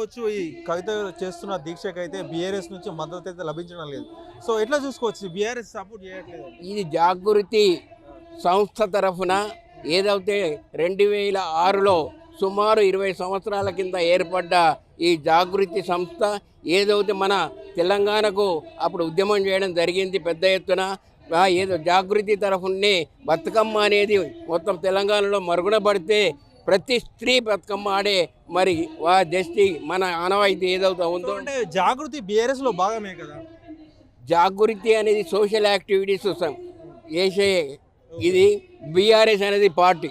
చూసుకోవచ్చు. ఈ కవిత చేస్తున్న దీక్షకైతే బీఆర్ఎస్ నుంచి మద్దతు అయితే లభించడం లేదు. సో ఎట్లా చూసుకోవచ్చు? బీఆర్ఎస్ సపోర్ట్ చేయట్లేదు. ఇది జాగృతి సంస్థ తరఫున ఏదైతే రెండు వేల ఆరులో సుమారు ఇరవై సంవత్సరాల కింద ఏర్పడ్డ ఈ జాగృతి సంస్థ ఏదైతే మన తెలంగాణకు అప్పుడు ఉద్యమం చేయడం జరిగింది పెద్ద ఎత్తున ఏదో జాగృతి తరఫునే బతుకమ్మ అనేది మొత్తం తెలంగాణలో మరుగున పడితే ప్రతి స్త్రీ బతుకమ్మ ఆడే మరి వా దృష్టి మన ఆనవాయితీ ఏదైతే సో ఉందో అంటే జాగృతి బీఆర్ఎస్లో భాగమే కదా? జాగృతి అనేది సోషల్ యాక్టివిటీస్ చేసే ఇది బీఆర్ఎస్ అనేది పార్టీ.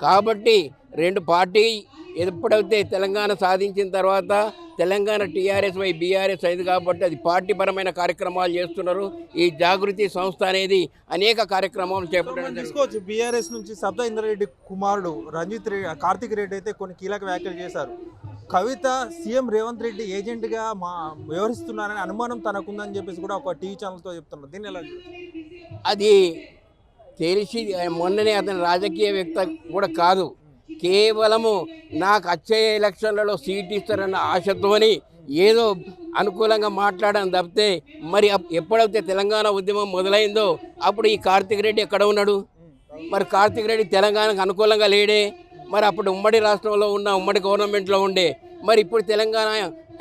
కాబట్టి రెండు పార్టీ ఎప్పుడైతే తెలంగాణ సాధించిన తర్వాత తెలంగాణ టీఆర్ఎస్ వై బీఆర్ఎస్ అయింది కాబట్టి అది పార్టీ పరమైన కార్యక్రమాలు చేస్తున్నారు. ఈ జాగృతి సంస్థ అనేది అనేక కార్యక్రమాలు చేపట్టడం. చూసుకోవచ్చు బీఆర్ఎస్ నుంచి సబ్దా ఇంద్రారెడ్డి కుమారుడు రంజిత్ రెడ్డి కార్తిక్ రెడ్డి అయితే కొన్ని కీలక వ్యాఖ్యలు చేశారు. కవిత సీఎం రేవంత్ రెడ్డి ఏజెంట్గా మా వ్యవహరిస్తున్నారని అనుమానం తనకుందని చెప్పేసి కూడా ఒక టీవీ ఛానల్తో చెప్తున్నారు. దీన్ని ఎలా? అది తెలిసి మొన్ననే అతను రాజకీయ వ్యక్తి కూడా కాదు. కేవలము నాకు వచ్చే ఎలక్షన్లలో సీట్ ఇస్తారన్న ఆశతోని ఏదో అనుకూలంగా మాట్లాడడం తప్పితే మరి అప్- ఎప్పుడైతే తెలంగాణ ఉద్యమం మొదలైందో అప్పుడు ఈ కార్తిక్ రెడ్డి ఎక్కడ ఉన్నాడు? మరి కార్తిక్ రెడ్డి తెలంగాణకు అనుకూలంగా లేడే? మరి అప్పుడు ఉమ్మడి రాష్ట్రంలో ఉన్న ఉమ్మడి గవర్నమెంట్లో ఉండే? మరి ఇప్పుడు తెలంగాణ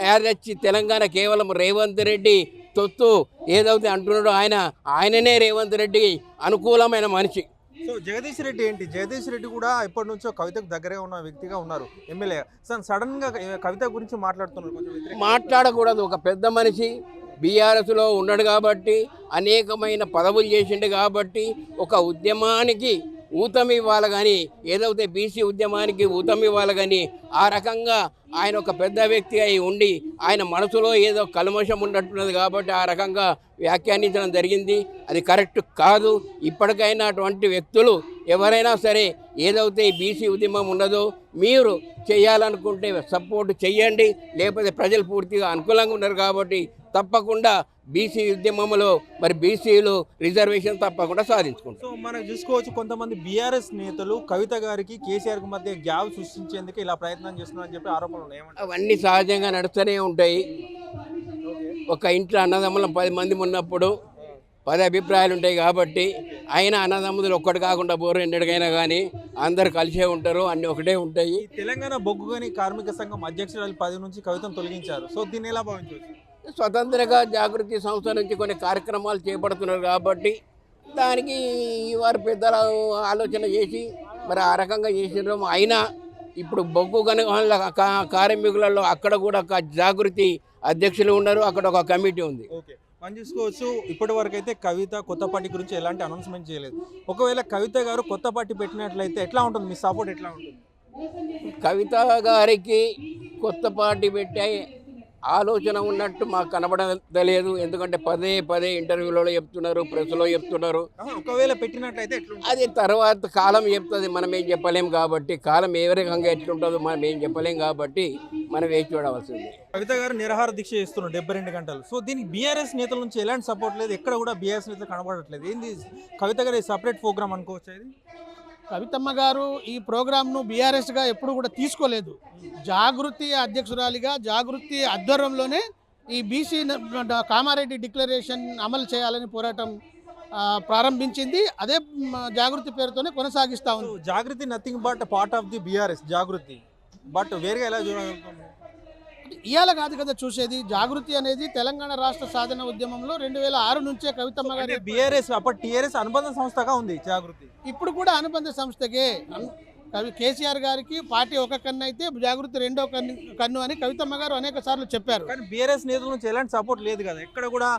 యాదచ్చి తెలంగాణ కేవలం రేవంత్ రెడ్డి తొత్తు ఏదైతే అంటున్నాడో ఆయన ఆయననే రేవంత్ రెడ్డి అనుకూలమైన మనిషి. సో జగదీష్ రెడ్డి ఏంటి? జగదీష్ రెడ్డి కూడా ఇప్పటి నుంచో కవితకు దగ్గరే ఉన్న వ్యక్తిగా ఉన్నారు ఎమ్మెల్యే. సార్ సడన్గా కవిత గురించి మాట్లాడుతున్నారు కొంచెం మాట్లాడకూడదు. ఒక పెద్ద మనిషి బీఆర్ఎస్లో ఉన్నాడు కాబట్టి అనేకమైన పదవులు చేసిండు కాబట్టి ఒక ఉద్యమానికి ఊతం ఇవ్వాలి కానీ ఏదైతే బీసీ ఉద్యమానికి ఊతం ఇవ్వాలి కానీ ఆ రకంగా ఆయన ఒక పెద్ద వ్యక్తి అయి ఉండి ఆయన మనసులో ఏదో కల్మషం ఉన్నట్టున్నది కాబట్టి ఆ రకంగా వ్యాఖ్యానించడం జరిగింది. అది కరెక్ట్ కాదు. ఇప్పటికైనా అటువంటి వ్యక్తులు ఎవరైనా సరే ఏదైతే బీసీ ఉద్యమం ఉన్నదో మీరు చేయాలనుకుంటే సపోర్ట్ చేయండి లేకపోతే ప్రజలు పూర్తిగా అనుకూలంగా ఉన్నారు కాబట్టి తప్పకుండా బీసీ ఉద్యమంలో మరి బీసీలు రిజర్వేషన్ తప్పకుండా సాధించుకుంటారు. సో మనం చూసుకోవచ్చు కొంతమంది బీఆర్ఎస్ నేతలు కవిత గారికి కేసీఆర్కి మధ్య గ్యాప్ సృష్టించేందుకు ఇలా ప్రయత్నం చేస్తున్నారని చెప్పి ఆరోపణలు? అవన్నీ సహజంగా నడుస్తూనే ఉంటాయి. ఒక ఇంట్లో అన్నదమ్ములం పది మంది ఉన్నప్పుడు పది అభిప్రాయాలు ఉంటాయి కాబట్టి అయినా అన్నదమ్ములు ఒక్కటి కాకుండా పోరు ఎన్నటికైనా కానీ అందరు కలిసే ఉంటారు అన్నీ ఒకటే ఉంటాయి. తెలంగాణ బొగ్గుగని కార్మిక సంఘం అధ్యక్షురాలు పది నుంచి కవితను తొలగించారు. సో దీన్ని ఎలా భావించవచ్చు? స్వతంత్రంగా జాగృతి సంస్థ నుంచి కొన్ని కార్యక్రమాలు చేపడుతున్నారు కాబట్టి దానికి వారు పెద్దల ఆలోచన చేసి మరి ఆ రకంగా చేసినారు అయినా ఇప్పుడు బొగ్గు గనుల కార్మికులలో అక్కడ కూడా ఒక జాగృతి అధ్యక్షులు ఉన్నారు. అక్కడ ఒక కమిటీ ఉంది. ఓకే. మనం చూసుకోవచ్చు ఇప్పటి వరకు అయితే కవిత కొత్త పార్టీ గురించి ఎలాంటి అనౌన్స్మెంట్ చేయలేదు. ఒకవేళ కవిత గారు కొత్త పార్టీ పెట్టినట్లయితే ఎట్లా ఉంటుంది? మీ సపోర్ట్ ఎట్లా ఉంటుంది? కవిత గారికి కొత్త పార్టీ పెట్టే ఆలోచన ఉన్నట్టు మాకు కనబడలేదు ఎందుకంటే పదే పదే ఇంటర్వ్యూలలో చెప్తున్నారు ప్రెస్లో చెప్తున్నారు. ఒకవేళ పెట్టినట్లయితే అది తర్వాత కాలం చెప్తుంది. మనం ఏం చెప్పలేం కాబట్టి కాలం ఏ రకంగా ఎట్లుంటుందో మనం ఏం చెప్పలేం కాబట్టి మనం వేచి చూడవలసింది. కవిత గారు నిరాహార దీక్ష చేస్తున్నారు డెబ్బై రెండు గంటలు. సో దీనికి బీఆర్ఎస్ నేతల నుంచి ఎలాంటి సపోర్ట్ లేదు. ఎక్కడ కూడా బీఆర్ఎస్ నేతలు కనబడట్లేదు. ఏంది? కవిత గారి సపరేట్ ప్రోగ్రామ్ అనుకోవచ్చు కవితమ్మ గారు ఈ ప్రోగ్రామ్ను బీఆర్ఎస్గా ఎప్పుడు కూడా తీసుకోలేదు. జాగృతి అధ్యక్షురాలిగా జాగృతి ఆధ్వర్యంలోనే ఈ బీసీ కామారెడ్డి డిక్లరేషన్ అమలు చేయాలని పోరాటం ప్రారంభించింది. అదే జాగృతి పేరుతోనే కొనసాగిస్తా ఉంది. Jagruthi nothing but part of the BRS Jagruthi. But వేరుగా ఎలా చూడాలి ఇవాళ కాదు కదా చూసేది. జాగృతి అనేది తెలంగాణ రాష్ట్ర సాధన ఉద్యమంలో రెండు వేల ఆరు నుంచే కవితమ్మ గారి బీఆర్ఎస్ అప్పటి టీఆర్ఎస్ అనుబంధ సంస్థగా ఉంది జాగృతి. ఇప్పుడు కూడా అనుబంధ సంస్థకే. కవి కేసీఆర్ గారికి పార్టీ ఒక కన్ను అయితే జాగృతి రెండో కన్ను కన్ను అని కవితమ్మ గారు అనేక సార్లు చెప్పారు. కానీ బీఆర్ఎస్ నేతల నుంచి ఎలాంటి సపోర్ట్ లేదు కదా. ఎక్కడ కూడా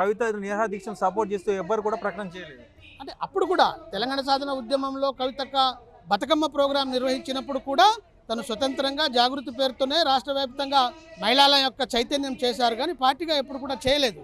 కవిత నిరాహార దీక్షను సపోర్ట్ చేస్తూ ఎవ్వరు కూడా ప్రకటన చేయలేదు. అంటే అప్పుడు కూడా తెలంగాణ సాధన ఉద్యమంలో కవితక్క బతుకమ్మ ప్రోగ్రాం నిర్వహించినప్పుడు కూడా తను స్వతంత్రంగా జాగృతి పేరుతోనే రాష్ట్ర వ్యాప్తంగా మహిళల యొక్క చైతన్యం చేశారు కానీ పార్టీగా ఎప్పుడు కూడా చేయలేదు.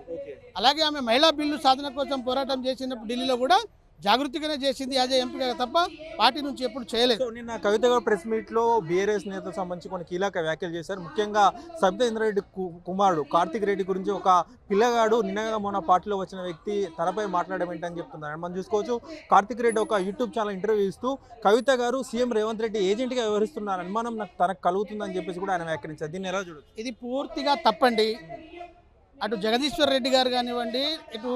అలాగే ఆమె మహిళా బిల్లు సాధన కోసం పోరాటం చేసినప్పుడు ఢిల్లీలో కూడా జాగృతిగానే చేసింది యాజ్ ఎంపీగా తప్ప పార్టీ నుంచి ఎప్పుడు చేయలేదు. నిన్న కవిత గారు ప్రెస్ మీట్లో బీఆర్ఎస్ నేతలకు సంబంధించి కొన్ని కీలక వ్యాఖ్యలు చేశారు. ముఖ్యంగా సబితా ఇంద్రారెడ్డి కు- కుమారుడు కార్తిక్ రెడ్డి గురించి ఒక పిల్లగాడు నిన్నగా మొన్న పార్టీలో వచ్చిన వ్యక్తి తనపై మాట్లాడడం ఏంటని చెప్తున్నారు. మనం చూసుకోవచ్చు కార్తిక్ రెడ్డి ఒక యూట్యూబ్ ఛానల్ ఇంటర్వ్యూ ఇస్తూ కవిత గారు సీఎం రేవంత్ రెడ్డి ఏజెంట్గా వ్యవహరిస్తున్నారు. అనుమానం నాకు తనకు కలుగుతుందని చెప్పేసి కూడా ఆయన వ్యాఖ్యానించారు. దీన్ని ఎలా చూడొచ్చు? ఇది పూర్తిగా తప్పండి. అటు జగదీశ్వర్ రెడ్డి గారు కానివ్వండి ఇటు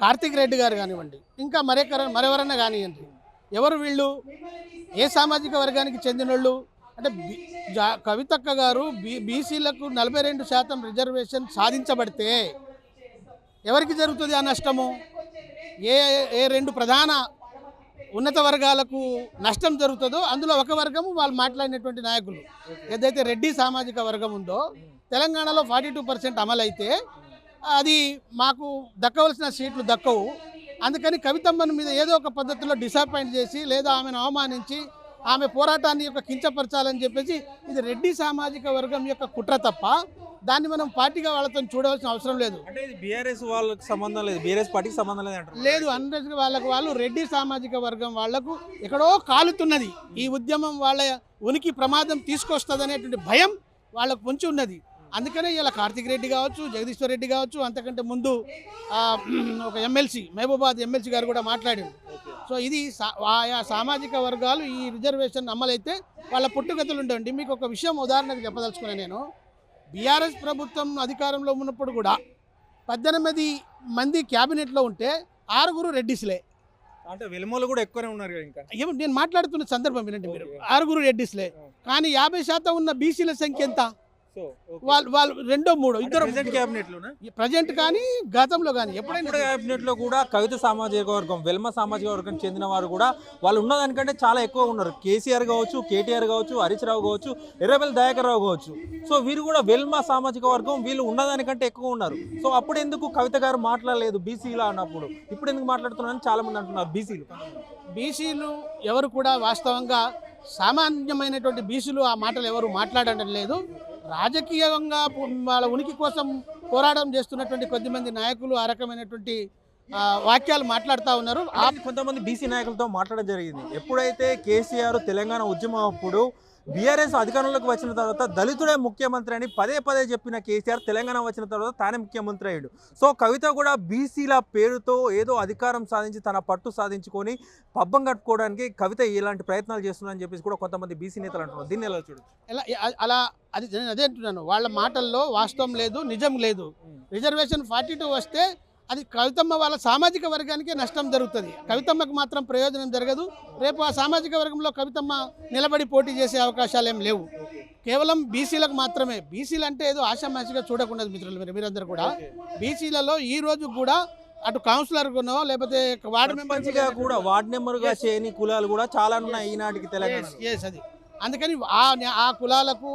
కార్తీక్ రెడ్డి గారు కానివ్వండి ఇంకా మరెక్కర మరెవరైనా కానివ్వండి ఎవరు వీళ్ళు? ఏ సామాజిక వర్గానికి చెందినోళ్ళు? అంటే జా- కవితక్క గారు బీ బీసీలకు నలభై రెండు శాతం రిజర్వేషన్ సాధించబడితే ఎవరికి జరుగుతుంది ఆ నష్టము? ఏ ఏ రెండు ప్రధాన ఉన్నత వర్గాలకు నష్టం జరుగుతుందో అందులో ఒక వర్గము వాళ్ళు మాట్లాడినటువంటి నాయకులు. ఏదైతే రెడ్డి సామాజిక వర్గం ఉందో తెలంగాణలో ఫార్టీ టూ పర్సెంట్ అమలైతే అది మాకు దక్కవలసిన సీట్లు దక్కవు. అందుకని కవితమ్మని మీద ఏదో ఒక పద్ధతిలో డిసప్పాయింట్ చేసి లేదా ఆమెను అవమానించి ఆమె పోరాటాన్ని యొక్క కించపరచాలని చెప్పేసి ఇది రెడ్డి సామాజిక వర్గం యొక్క కుట్ర తప్ప దాన్ని మనం పార్టీగా వాళ్ళతో చూడవలసిన అవసరం లేదు. అంటే ఇది బీఆర్ఎస్ వాళ్ళకి సంబంధం లేదు బీఆర్ఎస్ పార్టీకి సంబంధం లేదు లేదు అందరికి వాళ్ళకు వాళ్ళు రెడ్డి సామాజిక వర్గం వాళ్ళకు ఎక్కడో కాలుతున్నది. ఈ ఉద్యమం వాళ్ళ ఉనికి ప్రమాదం తీసుకొస్తుంది భయం వాళ్ళకు పొంచి ఉన్నది. అందుకనే ఇలా కార్తిక్ రెడ్డి కావచ్చు జగదీశ్వర్ రెడ్డి కావచ్చు అంతకంటే ముందు ఒక ఎమ్మెల్సీ మహబూబాద్ ఎమ్మెల్సీ గారు కూడా మాట్లాడారు. సో ఇది ఆయా సామాజిక వర్గాలు ఈ రిజర్వేషన్ అమలైతే వాళ్ళ పుట్టుగతులు ఉండండి. మీకు ఒక విషయం ఉదాహరణకు చెప్పదలుచుకున్నాను నేను. బీఆర్ఎస్ ప్రభుత్వం అధికారంలో ఉన్నప్పుడు కూడా పద్దెనిమిది మంది క్యాబినెట్లో ఉంటే ఆరుగురు రెడ్డిస్లే. అంటే వెలుమలు కూడా ఎక్కువనే ఉన్నారు ఇంకా? ఏమో నేను మాట్లాడుతున్న సందర్భం వినండి మీరు. ఆరుగురు రెడ్డిస్లే. కానీ యాభై శాతం ఉన్న బీసీల సంఖ్య ఎంత? సో వాళ్ళు వాళ్ళు రెండో మూడో ఇద్దరు ప్రజెంట్ కానీ గతంలో కానీ ఎప్పుడైనా క్యాబినెట్లో కూడా కవిత సామాజిక వర్గం వెల్మ సామాజిక వర్గం చెందిన వారు కూడా వాళ్ళు ఉన్నదానికంటే చాలా ఎక్కువ ఉన్నారు. కేసీఆర్ కావచ్చు కేటీఆర్ కావచ్చు హరీష్ రావు కావచ్చు ఎర్రబెల్లి దయాకర్ రావు కావచ్చు. సో వీరు కూడా వెల్మ సామాజిక వర్గం వీళ్ళు ఉన్నదానికంటే ఎక్కువ ఉన్నారు. సో అప్పుడు ఎందుకు కవిత గారు మాట్లాడలేదు బీసీలా అన్నప్పుడు? ఇప్పుడు ఎందుకు మాట్లాడుతున్నారని చాలా మంది అంటున్నారు బీసీలు. బీసీలు ఎవరు కూడా వాస్తవంగా సామాన్యమైనటువంటి బీసీలు ఆ మాటలు ఎవరు మాట్లాడడం లేదు. రాజకీయంగా వాళ్ళ ఉనికి కోసం పోరాటం చేస్తున్నటువంటి కొద్దిమంది నాయకులు ఆ రకమైనటువంటి వాక్యాలు మాట్లాడుతూ ఉన్నారు. కొంతమంది బీసీ నాయకులతో మాట్లాడడం జరిగింది. ఎప్పుడైతే కేసీఆర్ తెలంగాణ ఉద్యమం అప్పుడు బీఆర్ఎస్ అధికారంలోకి వచ్చిన తర్వాత దళితుడే ముఖ్యమంత్రి అని పదే పదే చెప్పిన కేసీఆర్ తెలంగాణ వచ్చిన తర్వాత తానే ముఖ్యమంత్రి అయ్యాడు. సో కవిత కూడా బీసీల పేరుతో ఏదో అధికారం సాధించి తన పట్టు సాధించుకొని పబ్బం కట్టుకోవడానికి కవిత ఇలాంటి ప్రయత్నాలు చేస్తున్నారని చెప్పేసి కూడా కొంతమంది బీసీ నేతలు అంటున్నారు. దీన్ని ఎలా చూడొచ్చు? ఎలా అ- అలా అది నేను అదే అంటున్నాను. వాళ్ళ మాటల్లో వాస్తవం లేదు నిజం లేదు. రిజర్వేషన్ ఫార్టీ టూ వస్తే అది కవితమ్మ వాళ్ళ సామాజిక వర్గానికే నష్టం జరుగుతుంది. కవితమ్మకు మాత్రం ప్రయోజనం జరగదు. రేపు ఆ సామాజిక వర్గంలో కవితమ్మ నిలబడి పోటీ చేసే అవకాశాలు ఏం లేవు. కేవలం బీసీలకు మాత్రమే. బీసీలు అంటే ఏదో ఆశామాషిగా చూడకుండా మిత్రులు మీరు మీరందరూ కూడా. బీసీలలో ఈ రోజు కూడా అటు కౌన్సిలర్ కొనో లేకపోతే వార్డు మెంబర్ మంచిగా కూడా వార్డ్ నెంబర్గా చేయని కులాలు కూడా చాలా ఉన్నాయి ఈనాటికి తెలంగాణ అది. అందుకని ఆ కులాలకు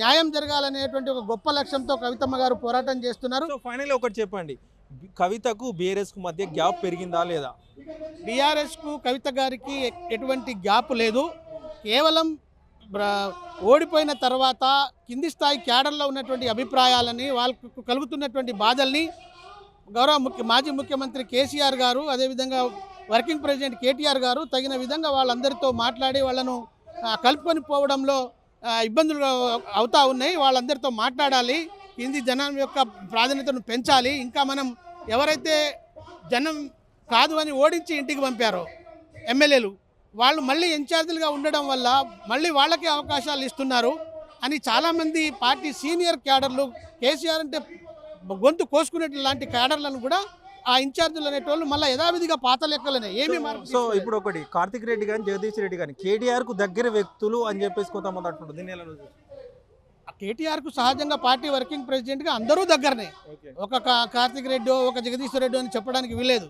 న్యాయం జరగాలనేటువంటి ఒక గొప్ప లక్ష్యంతో కవితమ్మ గారు పోరాటం చేస్తున్నారు. ఫైనల్ ఒకటి చెప్పండి. కవితకు బీఆర్ఎస్కు మధ్య గ్యాప్ పెరిగిందా లేదా? బీఆర్ఎస్కు కవిత గారికి ఎటువంటి గ్యాప్ లేదు. కేవలం బ్ర- ఓడిపోయిన తర్వాత కింది స్థాయి క్యాడర్లో ఉన్నటువంటి అభిప్రాయాలని వాళ్ళకు కలుగుతున్నటువంటి బాధల్ని గౌరవ ముఖ్య మాజీ ముఖ్యమంత్రి కేసీఆర్ గారు అదేవిధంగా వర్కింగ్ ప్రెసిడెంట్ కేటీఆర్ గారు తగిన విధంగా వాళ్ళందరితో మాట్లాడి వాళ్ళను కలుపుకొని పోవడంలో ఇబ్బందులు అవుతా ఉన్నాయి. వాళ్ళందరితో మాట్లాడాలి. కింది జనం యొక్క ప్రాధాన్యతను పెంచాలి. ఇంకా మనం ఎవరైతే జనం కాదు అని ఓడించి ఇంటికి పంపారో ఎమ్మెల్యేలు వాళ్ళు మళ్ళీ ఇన్ఛార్జీలుగా ఉండడం వల్ల మళ్ళీ వాళ్ళకే అవకాశాలు ఇస్తున్నారు అని చాలామంది పార్టీ సీనియర్ క్యాడర్లు కేసీఆర్ అంటే గొంతు కోసుకునేటి లాంటి క్యాడర్లను కూడా ఆ ఇన్ఛార్జీలు అనేటోళ్ళు మళ్ళీ యథావిధిగా పాత లెక్కలనే ఏమీ మార్పు సో. ఇప్పుడు ఒకటి కార్తిక్ రెడ్డి కానీ జగదీష్ రెడ్డి కానీ కేటీఆర్కు దగ్గర వ్యక్తులు అని చెప్పేసి కొంతమంది అంటున్నారు చూడొచ్చు? కేటీఆర్కు సహజంగా పార్టీ వర్కింగ్ ప్రెసిడెంట్గా అందరూ దగ్గరనే. ఒక కార్తిక్ రెడ్డి ఒక జగదీశ్వర్ రెడ్డి అని చెప్పడానికి వీలేదు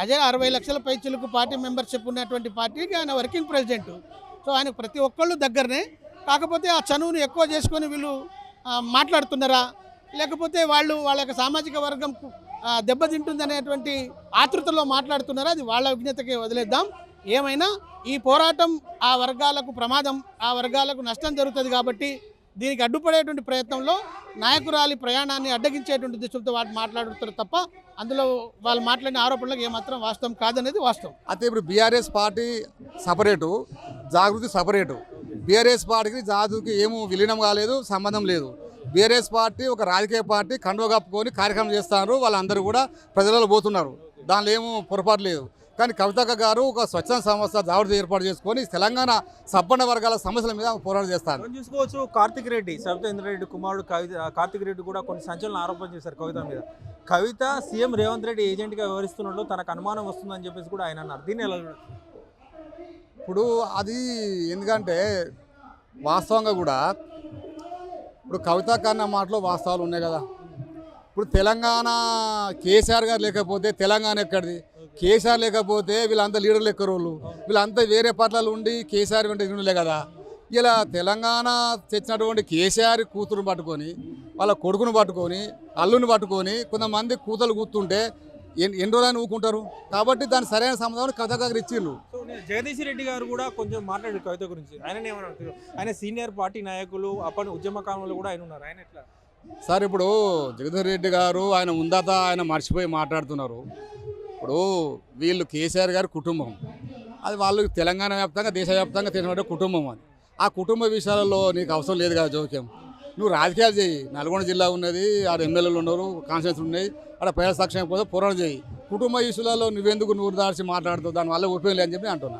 అదే అరవై లక్షల పైచులకు పార్టీ మెంబర్షిప్ ఉన్నటువంటి పార్టీకి ఆయన వర్కింగ్ ప్రెసిడెంట్. సో ఆయన ప్రతి ఒక్కళ్ళు దగ్గరనే. కాకపోతే ఆ చనువును ఎక్కువ చేసుకొని వీళ్ళు మాట్లాడుతున్నారా? లేకపోతే వాళ్ళు వాళ్ళ యొక్క సామాజిక వర్గం దెబ్బతింటుందనేటువంటి ఆతృతలో మాట్లాడుతున్నారా? అది వాళ్ళ విజ్ఞతకే వదిలేద్దాం. ఏమైనా ఈ పోరాటం ఆ వర్గాలకు ప్రమాదం ఆ వర్గాలకు నష్టం జరుగుతుంది కాబట్టి దీనికి అడ్డుపడేటువంటి ప్రయత్నంలో నాయకురాలి ప్రయాణాన్ని అడ్డగించేటువంటి దృష్టితో వాటి మాట్లాడుతారు తప్ప అందులో వాళ్ళు మాట్లాడిన ఆరోపణలకు ఏమాత్రం వాస్తవం కాదనేది వాస్తవం. అయితే ఇప్పుడు BRS party separate Jagruthi separate. BRS పార్టీకి జాగృతికి ఏమీ విలీనం కాలేదు సంబంధం లేదు. బీఆర్ఎస్ పార్టీ ఒక రాజకీయ పార్టీ కండువ కప్పుకొని కార్యక్రమం చేస్తున్నారు వాళ్ళందరూ కూడా ప్రజలలో పోతున్నారు. దానిలో ఏమో పొరపాటు లేదు. కానీ కవితక్క గారు ఒక స్వచ్ఛంద సంస్థ జాగృతి ఏర్పాటు చేసుకొని తెలంగాణ సబ్బన్న వర్గాల సమస్యల మీద పోరాటం చేస్తారు. చూసుకోవచ్చు? కార్తిక్ రెడ్డి ఇంద్రారెడ్డి కుమారుడు కవిత కార్తిక్ రెడ్డి కూడా కొన్ని సంచలన ఆరోపణ చేశారు కవిత మీద. కవిత సీఎం రేవంత్ రెడ్డి ఏజెంట్గా వ్యవహరిస్తున్నట్లు తనకు అనుమానం వస్తుందని చెప్పేసి కూడా ఆయన అన్నారు. దీన్ని ఎలా? ఇప్పుడు అది ఎందుకంటే వాస్తవంగా కూడా ఇప్పుడు కవిత కన్నా మాటలో వాస్తవాలు ఉన్నాయి కదా. ఇప్పుడు తెలంగాణ కేసీఆర్ గారు లేకపోతే తెలంగాణ ఎక్కడిది? కేసీఆర్ లేకపోతే వీళ్ళంతా లీడర్లు ఎక్కరు వాళ్ళు వీళ్ళంతా వేరే పార్టీలలో ఉండి కేసీఆర్ వెంట ఉండలే కదా? ఇలా తెలంగాణ తెచ్చినటువంటి కేసీఆర్ కూతురుని పట్టుకొని వాళ్ళ కొడుకును పట్టుకొని అల్లుని పట్టుకొని కొంతమంది కూతలు కూతుంటే ఎన్ని రోజులు ఊకుంటారు? కాబట్టి దాని సరైన సమాధానం కవిత గారు ఇచ్చిర్రు. జగదీష్ రెడ్డి గారు కూడా కొంచెం మాట్లాడారు కవిత గురించి. ఆయన ఆయన సీనియర్ పార్టీ నాయకులు అప్పటి ఉద్యమ కాలంలో కూడా ఆయన ఉన్నారు. ఆయన ఎట్లా? సార్ ఇప్పుడు జగదీష్ రెడ్డి గారు ఆయన ఉందాత ఆయన మర్చిపోయి మాట్లాడుతున్నారు. ఇప్పుడు వీళ్ళు కేసీఆర్ గారి కుటుంబం. అది వాళ్ళు తెలంగాణ వ్యాప్తంగా దేశవ్యాప్తంగా తెలిసిన కుటుంబం అది. ఆ కుటుంబ విషయాలలో నీకు అవసరం లేదు కదా జోక్యం. నువ్వు రాజకీయాలు చేయి. నల్గొండ జిల్లా ఉన్నది ఆడ ఎమ్మెల్యేలు ఉన్నారు కాన్స్టిట్యూన్స్ ఉన్నాయి ఆడ ప్రజల సాక్ష్యం కోసం పోరాటం చేయి. కుటుంబ ఇష్యూలలో నువ్వెందుకు నువ్వు దాల్చి మాట్లాడుతావు? దానివల్ల ఉపయోగం లేదని చెప్పి అంటున్నా.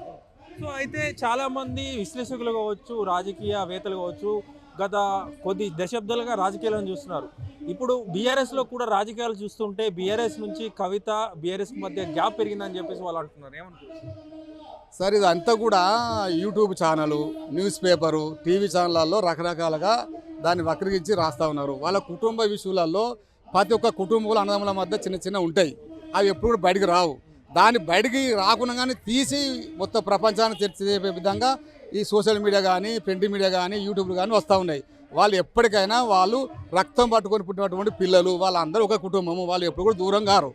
సో అయితే చాలామంది విశ్లేషకులు కావచ్చు రాజకీయవేత్తలు కావచ్చు గత కొద్ది దశాబ్దాలుగా రాజకీయాలను చూస్తున్నారు. ఇప్పుడు బీఆర్ఎస్లో కూడా రాజకీయాలు చూస్తుంటే బీఆర్ఎస్ నుంచి కవిత బీఆర్ఎస్ మధ్య గ్యాప్ పెరిగిందని చెప్పేసి వాళ్ళు అంటున్నారు. ఏమనుకుంటున్నారు సార్ ఇదంతా కూడా YouTube channel news paper TV ఛానళ్ళల్లో రకరకాలుగా దాన్ని వక్రీకరించి రాస్తూ ఉన్నారు. వాళ్ళ కుటుంబ విషయాలలో ప్రతి ఒక్క కుటుంబంలో అన్నదమ్ముల మధ్య చిన్న చిన్న ఉంటాయి. అవి ఎప్పుడు కూడా బయటికి రావు. దాన్ని బయటికి రాకుండా కానీ తీసి మొత్తం ప్రపంచాన్ని తెరిచే విధంగా ఈ సోషల్ మీడియా కానీ ప్రింట్ మీడియా కానీ యూట్యూబ్లు కానీ వస్తూ ఉన్నాయి. వాళ్ళు ఎప్పటికైనా వాళ్ళు రక్తం పట్టుకొని పుట్టినటువంటి పిల్లలు వాళ్ళందరూ ఒక కుటుంబము వాళ్ళు ఎప్పుడు కూడా దూరం కారు